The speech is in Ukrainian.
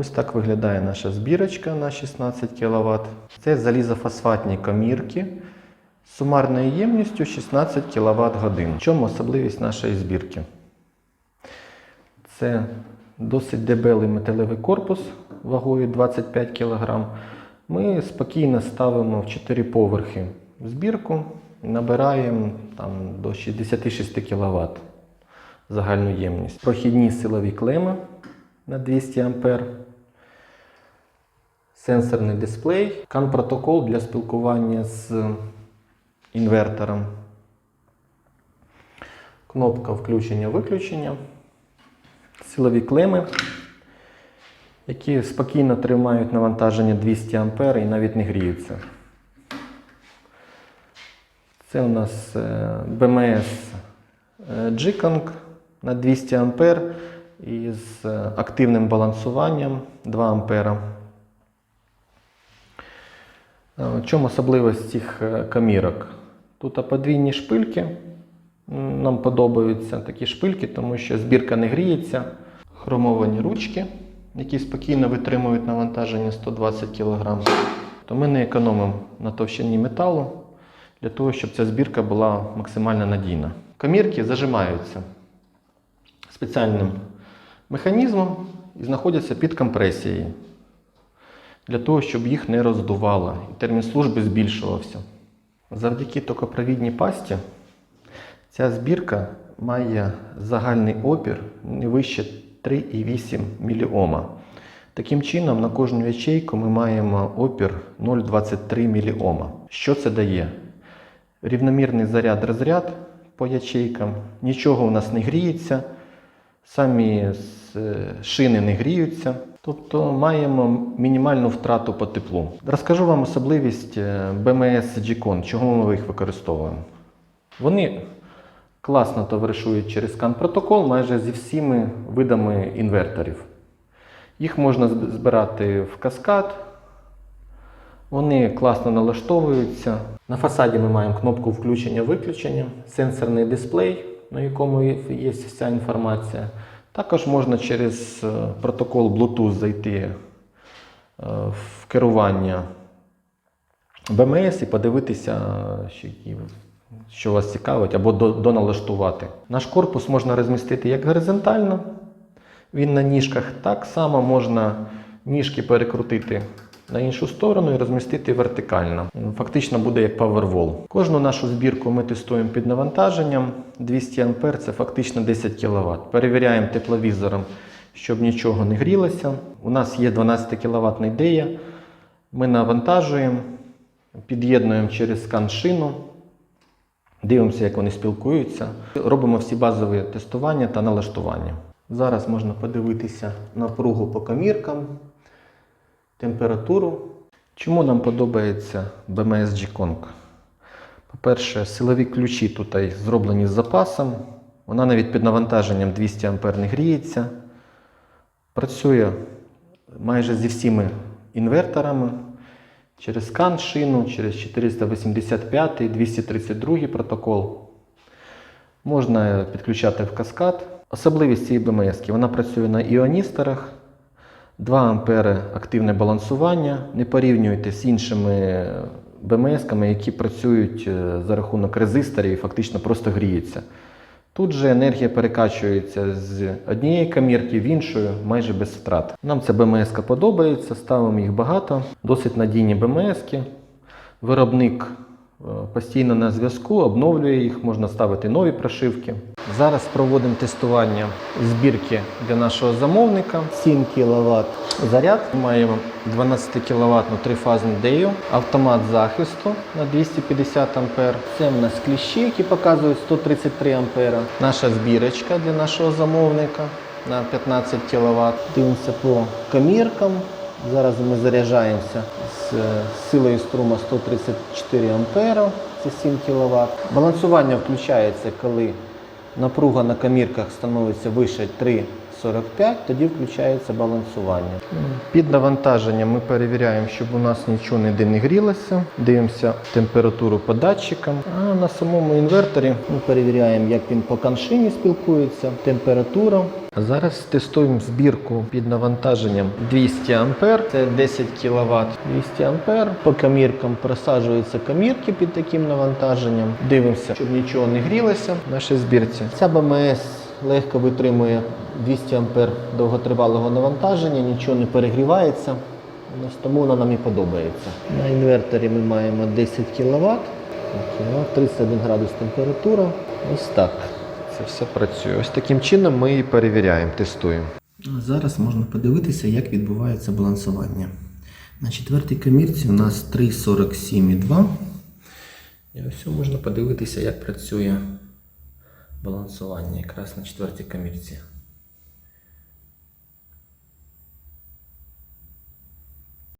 Ось так виглядає наша збірочка на 16 кВт. Це залізофосфатні комірки з сумарною ємністю 16 кВт годин. В чому особливість нашої збірки? Це досить дебелий металевий корпус вагою 25 кг. Ми спокійно ставимо в 4 поверхи збірку набираємо там, до 66 кВт загальну ємність. Прохідні силові клеми на 200 А, сенсорний дисплей, CAN-протокол для спілкування з інвертором, кнопка включення-виключення, силові клеми, які спокійно тримають навантаження 200 А і навіть не гріються. Це у нас е, BMS е, G-Kong на 200 А із активним балансуванням 2 А. В чому особливість цих е, камірок? Тут подвійні шпильки. Нам подобаються такі шпильки, тому що збірка не гріється. Хромовані ручки, які спокійно витримують навантаження 120 кг. То ми не економимо на товщині металу для того, щоб ця збірка була максимально надійна. Камірки зажимаються спеціальним механізмом і знаходяться під компресією для того, щоб їх не роздувало і термін служби збільшувався. Завдяки токопровідній пасті ця збірка має загальний опір не вище 3,8 міліома. Таким чином, на кожну ячейку ми маємо опір 0,23 міліома. Що це дає? Рівномірний заряд-розряд по ячейкам, нічого у нас не гріється, самі е, шини не гріються. Тобто маємо мінімальну втрату по теплу. Розкажу вам особливість е, BMS G-Con, чого ми їх використовуємо. Вони класно товаришують через CAN-протокол майже зі всіми видами інверторів. Їх можна збирати в каскад, вони класно налаштовуються. На фасаді ми маємо кнопку включення-виключення, сенсорний дисплей, на якому є вся інформація. Також можна через е, протокол Bluetooth зайти е, в керування BMS і подивитися, що, вас цікавить, або доналаштувати. Наш корпус можна розмістити як горизонтально, він на ніжках. Так само можна ніжки перекрутити на іншу сторону і розмістити вертикально. Фактично буде як Powerwall. Кожну нашу збірку ми тестуємо під навантаженням. 200 А це фактично 10 кВт. Перевіряємо тепловізором, щоб нічого не грілося. У нас є 12 кВт ідея. Ми навантажуємо, під'єднуємо через скан шину. Дивимося, як вони спілкуються. Робимо всі базові тестування та налаштування. Зараз можна подивитися напругу по коміркам, температуру. Чому нам подобається BMS G-Kong? По-перше, силові ключі тут зроблені з запасом. Вона навіть під навантаженням 200 А не гріється. Працює майже зі всіми інверторами через скан шину, через 485 232 протокол. Можна підключати в каскад. Особливість цієї БМС вона працює на іоністорах. 2 ампери активне балансування. Не порівнюйте з іншими БМС-ками, які працюють е, за рахунок резисторів і фактично просто гріються. Тут же енергія перекачується з однієї камірки в іншу майже без втрат. Нам ця БМС подобається, ставимо їх багато, досить надійні БМС. Виробник е, постійно на зв'язку, обновлює їх, можна ставити нові прошивки. Зараз проводимо тестування збірки для нашого замовника. 7 кВт заряд. Маємо 12 кВт трифазну дею, автомат захисту на 250 А. Це в нас кліщі, які показують 133 А. Наша збірочка для нашого замовника на 15 кВт. Дивимося по коміркам. Зараз ми заряджаємося з е, силою струму 134 А, це 7 кВт. Балансування включається, коли напруга на камірках становиться вище 3,45, тоді включається балансування. Під навантаженням ми перевіряємо, щоб у нас нічого ніде не грілося. Дивимося температуру по датчикам. А на самому інверторі ми перевіряємо, як він по каншині спілкується, температура. Зараз тестуємо збірку під навантаженням 200 А, це 10 кВт. 200 А. По каміркам просаджуються камірки під таким навантаженням. Дивимося, щоб нічого не грілося в нашій збірці. Ця БМС легко витримує 200 А довготривалого навантаження, нічого не перегрівається. Тому вона нам і подобається. На інверторі ми маємо 10 кВт, 31 градус температура. Ось так. Це все працює. Ось таким чином ми і перевіряємо, тестуємо. Зараз можна подивитися, як відбувається балансування. На четвертій камірці у нас 3,47,2. І ось можна подивитися, як працює балансування якраз на четвертій камірці.